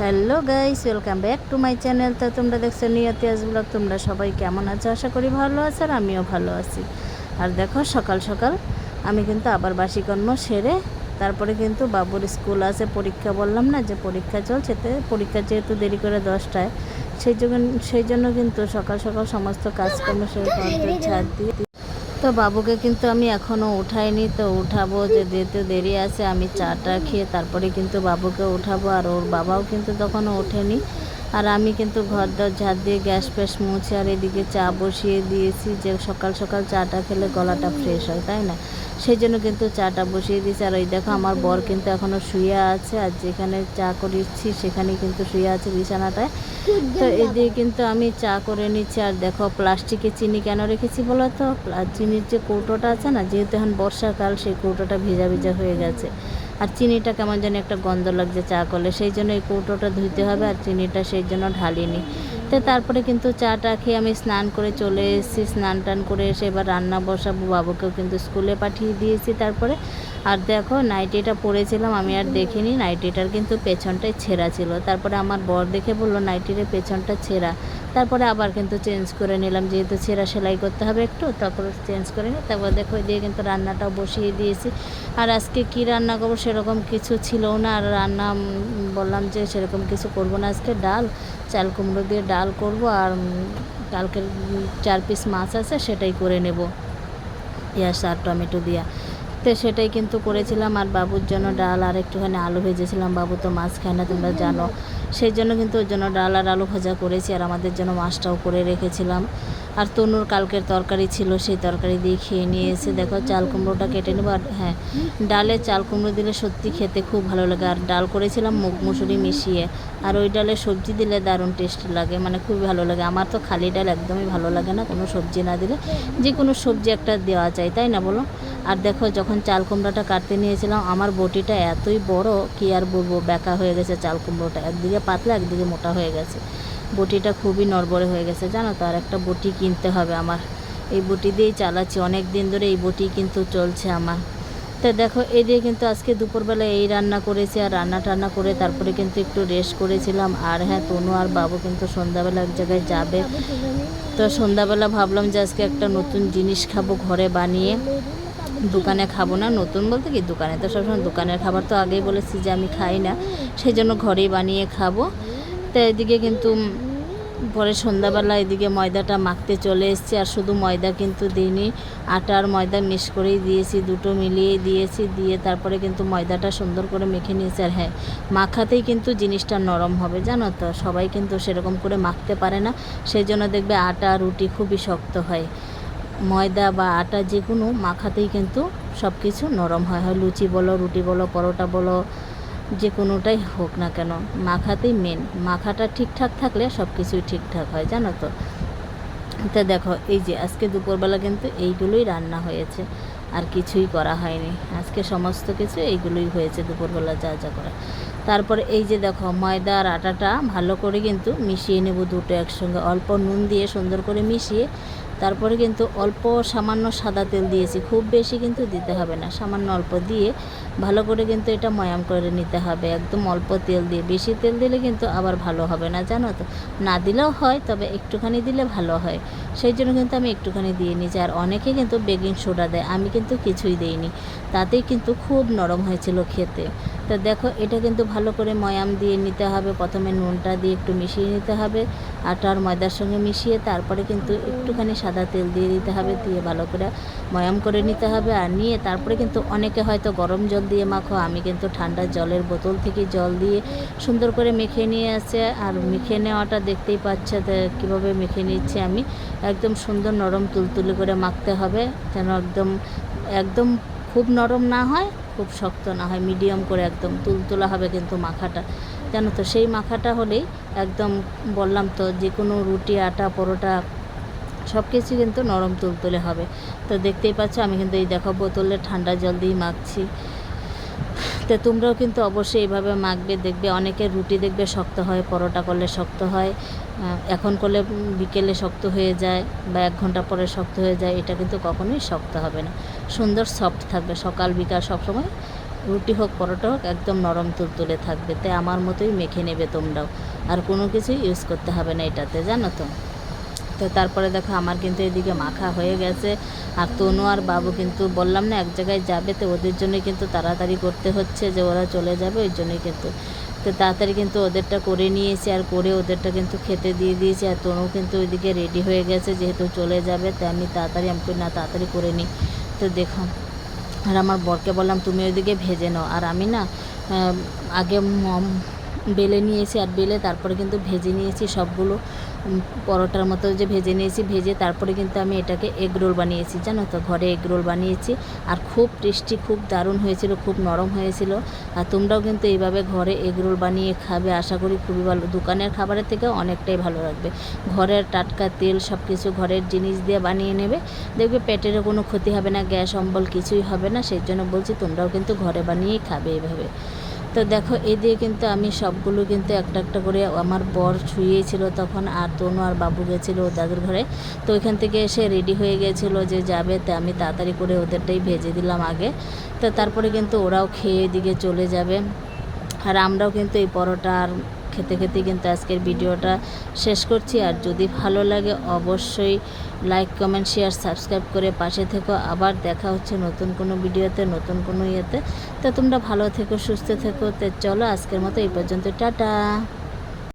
Hello guys, welcome back to my channel. তো তোমরা দেখছ নিয়তিয়াজ ব্লগ। তোমরা সবাই কেমন আছো? আশা করি ভালো আছো আর আমিও ভালো আছি। আর দেখো, সকাল সকাল আমি কিন্তু আবার বাসিকর্ম সেরে তারপরে কিন্তু বাবুর স্কুল আছে, পরীক্ষা বললাম না যে পরীক্ষা চলছে। পরীক্ষা যেহেতু দেরি করে দশটায়, সেই জন্য সেই জন্য কিন্তু সকাল সকাল সমস্ত কাজকর্ম সেরে ছাড় দিয়ে তো বাবুকে কিন্তু আমি এখনও উঠাইনি, তো উঠাবো যে যেতে দেরি আছে, আমি চাটা খেয়ে তারপরে কিন্তু বাবুকে উঠাবো, আর ওর বাবাও কিন্তু তখনও ওঠেনি। আর আমি কিন্তু ঘর দর ঝাড় দিয়ে গ্যাস ফ্যাস মুছে আর এদিকে চা বসিয়ে দিয়েছি যে সকাল সকাল চাটা খেলে গলাটা ফ্রেশ হয়, তাই না? সেই জন্য কিন্তু চাটা বসিয়ে দিয়েছি। আর ওই দেখো আমার বর কিন্তু এখনও শুয়ে আছে আর যেখানে চা করেছি সেখানে কিন্তু শুয়ে আছে বিছানাটায়। তো এদিকে কিন্তু আমি চা করে নিচ্ছি। আর দেখো প্লাস্টিকে চিনি কেন রেখেছি বলো তো? চিনির যে কৌটোটা আছে না, যেহেতু এখন বর্ষাকাল, সেই কৌটোটা ভিজা ভিজা হয়ে গেছে। আর চিনিটা কেমন যেন একটা গন্ধ লাগছে, চা করলে। সেই জন্য এই কৌটোটা ধুইতে হবে আর চিনিটা সেই জন্য ঢালিনি। তো তারপরে কিন্তু চাটা খেয়ে আমি স্নান করে চলে এসেছি। স্নান টান করে এসে এবার রান্না বসাবো, বাবুকেও কিন্তু স্কুলে পাঠিয়ে দিয়েছি তারপরে। আর দেখো, নাইটিটা পরেছিলাম, আমি আর দেখিনি। নাইটিটার কিন্তু পেছনটাই ছেঁড়া ছিল। তারপরে আমার বর দেখে বলল, নাইটির পেছনটা ছেঁড়া। তারপরে আবার কিন্তু চেঞ্জ করে নিলাম, যেহেতু ছেঁড়া সেলাই করতে হবে একটু, তারপরে চেঞ্জ করে নিই তারপর দেখো দিয়ে কিন্তু রান্নাটাও বসিয়ে দিয়েছি। আর আজকে কি রান্না করব সেরকম কিছু ছিল না, আর রান্না বললাম যে সেরকম কিছু করব না আজকে। ডাল, চাল কুমড়ো দিয়ে ডাল করব, আর কালকের চার পিস মাছ আছে, সেটাই করে নেব। পেঁয়াজ আর টমেটো দিয়া। তো সেটাই কিন্তু করেছিলাম আর বাবুর জন্য ডাল আর একটুখানি আলু ভেজেছিলাম। বাবু তো মাছ খায় না, তোমরা জানো। সেই জন্য কিন্তু ওর জন্য ডাল আর আলু ভাজা করেছি আর আমাদের জন্য মাছটাও করে রেখেছিলাম। আর তনুর কালকের তরকারি ছিল, সেই তরকারি দিয়ে খেয়ে নিয়ে এসে দেখো চাল কুমড়োটা কেটে নেব। আর হ্যাঁ ডালে চাল কুমড়ো দিলে সত্যি খেতে খুব ভালো লাগে। আর ডাল করেছিলাম মুগ মুসুরি মিশিয়ে। আর ওই ডালে সবজি দিলে দারুণ টেস্ট লাগে মানে খুবই ভালো লাগে। আমার তো খালি ডাল একদমই ভালো লাগে না, কোনো সবজি না দিলে। যে কোনো সবজি একটা দেওয়া যায়, তাই না বলো? আর দেখো, যখন চাল কুমড়োটা কাটতে নিয়েছিলাম, আমার বটিটা এতই বড় কি আর বলব, বেঁকা হয়ে গেছে চাল কুমড়োটা। একদিকে পাতলা, একদিকে মোটা হয়ে গেছে। বটিটা খুবই নড়বড়ে হয়ে গেছে, জানো তো? আর একটা বটি কিনতে হবে আমার। এই বটি দিয়েই চালাচ্ছি অনেক দিন ধরে এই বটি কিন্তু চলছে আমার। তো দেখো, এই দিয়ে কিন্তু আজকে দুপুরবেলা এই রান্না করেছি আর রান্না টান্না করে তারপরে কিন্তু একটু রেস্ট করেছিলাম। আর হ্যাঁ তনু আর বাবু কিন্তু সন্ধ্যাবেলা এক জায়গায় যাবে। তো সন্ধ্যাবেলা ভাবলাম যে আজকে একটা নতুন জিনিস খাব ঘরে বানিয়ে। দোকানে খাব না, নতুন বলতে কি, দোকানে তো সবসময় দোকানের খাবার তো আগেই বলেছি যে আমি খাই না সেই জন্য ঘরেই বানিয়ে খাব। তো এদিকে কিন্তু পরে সন্ধ্যাবেলা এদিকে ময়দাটা মাখতে চলে এসেছি, আর শুধু ময়দা কিন্তু দিইনি, আটা আর ময়দা মিক্স করেই দিয়েছি, দুটো মিলিয়ে দিয়েছি, দিয়ে তারপরে কিন্তু ময়দাটা সুন্দর করে মেখে নিয়েছি। আর হ্যাঁ মাখাতেই কিন্তু জিনিসটা নরম হবে, জানো তো, সবাই কিন্তু সেরকম করে মাখতে পারে না সেই জন্য দেখবে আটা রুটি খুবই শক্ত হয়। ময়দা বা আটা যে কোনো মাখাতেই কিন্তু সব কিছু নরম হয়। হয় লুচি বলো, রুটি বলো, পরোটা বলো যে কোনোটাই হোক না কেন, মাখাতেই মেন মাখাটা ঠিকঠাক থাকলে সব কিছুই ঠিকঠাক হয়, জানো তো? তা দেখো, এই যে আজকে দুপুরবেলা কিন্তু এইগুলোই রান্না হয়েছে, আর কিছুই করা হয়নি। আজকে সমস্ত কিছু এইগুলোই হয়েছে দুপুরবেলা যা যা করা। তারপরে এই যে দেখো, ময়দা আর আটাটা ভালো করে কিন্তু মিশিয়ে নেব দুটো একসঙ্গে। অল্প নুন দিয়ে সুন্দর করে মিশিয়ে তারপরে কিন্তু অল্প সামান্য সাদা তেল দিয়েছি। খুব বেশি কিন্তু দিতে হবে না। সামান্য অল্প দিয়ে ভালো করে কিন্তু এটা ময়াম করে নিতে হবে। একদম অল্প তেল দিয়ে। বেশি তেল দিলে কিন্তু আবার ভালো হবে না, জানো তো? না দিলেও হয়, তবে একটুখানি দিলে ভালো হয়। সেই জন্য কিন্তু আমি একটুখানি দিয়ে নিয়েছি। আর অনেকে কিন্তু বেকিং সোডা দেয়। আমি কিন্তু কিছুই দিইনি। তাতেই কিন্তু খুব নরম হয়েছিল খেতে। তো দেখো, এটা কিন্তু ভালো করে ময়াম দিয়ে নিতে হবে। প্রথমে নুনটা দিয়ে একটু মিশিয়ে নিতে হবে। আটা আর ময়দার সঙ্গে মিশিয়ে তারপরে কিন্তু একটুখানি সাদা তেল দিয়ে দিতে হবে, দিয়ে ভালো করে ময়াম করে নিতে হবে। আর নিয়ে তারপরে কিন্তু অনেকে হয়তো গরম জল দিয়ে মাখো, আমি কিন্তু ঠান্ডা জলের বোতল থেকে জল দিয়ে সুন্দর করে মেখে নিয়ে আসছে আর মেখে নেওয়াটা দেখতেই পাচ্ছে কীভাবে মেখে নিচ্ছে আমি। একদম সুন্দর নরম তুলতুলি করে মাখতে হবে, যেন একদম একদম খুব নরম না হয় খুব শক্ত, না হয় মিডিয়াম করে একদম তুলতুলা হবে কিন্তু মাখাটা। জানো তো সেই মাখাটা হলেই একদম বললাম তো যে কোনো রুটি, আটা, পরোটা সব কিছু কিন্তু নরম তুলতুলে হবে। তো দেখতেই পাচ্ছ আমি কিন্তু এই দেখো বোতলে ঠান্ডা জল দিয়ে মাখছি। তো তোমরাও কিন্তু অবশ্যই এইভাবে মাখবে, দেখবে অনেকের রুটি দেখবে শক্ত হয়, পরোটা করলে শক্ত হয় এখন করলে বিকেলে শক্ত হয়ে যায় বা এক ঘণ্টা পরে শক্ত হয়ে যায়, এটা কিন্তু কখনোই শক্ত হবে না। সুন্দর সফট থাকবে, সকাল, বিকাল সবসময় রুটি হোক, পরোটা হোক, একদম নরম তুলতুলে থাকবে। তাই আমার মতোই মেখে নেবে তোমরাও। আর কোনো কিছুই ইউজ করতে হবে না এটাতে, জানো তো? তো তারপরে দেখো আমার কিন্তু এদিকে মাখা হয়ে গেছে। আর তনু আর বাবু কিন্তু বললাম না, এক জায়গায় যাবে তো ওদের জন্যই কিন্তু তাড়াতাড়ি করতে হচ্ছে যে ওরা চলে যাবে, ওই জন্যই কিন্তু। তো তাড়াতাড়ি কিন্তু ওদেরটা করে নিয়েছি আর করে ওদেরটা কিন্তু খেতে দিয়ে দিয়েছি। আর তনু কিন্তু ওইদিকে রেডি হয়ে গেছে, যেহেতু চলে যাবে, তাই আমি তাড়াতাড়ি, আমি না, তাড়াতাড়ি করে নিই। তো দেখো, আর আমার বরকে বললাম, তুমি ওইদিকে ভেজে নাও। আর আমি না আগে বেলে নিয়েছি আর বেলে তারপরে কিন্তু ভেজে নিয়েছি সবগুলো। পরোটার মতো যে ভেজে নিয়েছি, ভেজে তারপরে কিন্তু আমি এটাকে এগ রোল বানিয়েছি, জানো তো? ঘরে এগ রোল বানিয়েছি আর খুব টেস্টি, খুব দারুণ হয়েছিল, খুব নরম হয়েছিল। আর তোমরাও কিন্তু এইভাবে ঘরে এগ রোল বানিয়ে খাবে, আশা করি খুবই ভালো। দোকানের খাবারের থেকে অনেকটাই ভালো লাগবে। ঘরের টাটকা তেল সব কিছু ঘরের জিনিস দিয়ে বানিয়ে নেবে, দেখবে পেটেরও কোনো ক্ষতি হবে না, গ্যাস, অম্বল কিছুই হবে না, সেই জন্য বলছি তোমরাও কিন্তু ঘরে বানিয়েই খাবে এইভাবে। তো দেখো এই দিয়ে কিন্তু আমি সবগুলো কিন্তু একটা একটা করে আমার বর ছুঁয়েছিল তখন আর তনু আর বাবু গেছিল দাদুর ঘরে। তো ওইখান থেকে এসে রেডি হয়ে গেছিল যে যাবে, তো আমি তাড়াতাড়ি করে ওদেরটাই ভেজে দিলাম আগে। তো তারপরে কিন্তু ওরাও খেয়ে এদিকে চলে যাবে। আর আমরাও কিন্তু এই পরোটা আর খেতে খেতে কিন্তু আজকের ভিডিওটা শেষ করছি। আর যদি ভালো লাগে অবশ্যই লাইক কমেন্ট শেয়ার সাবস্ক্রাইব করে পাশে থেকো। আবার দেখা হচ্ছে নতুন কোনো ভিডিওতে, নতুন কোনো ইয়েতে। তো তোমরা ভালো থেকো, সুস্থ থেকো। তো চলো আজকের মতো এই পর্যন্ত। টাটা!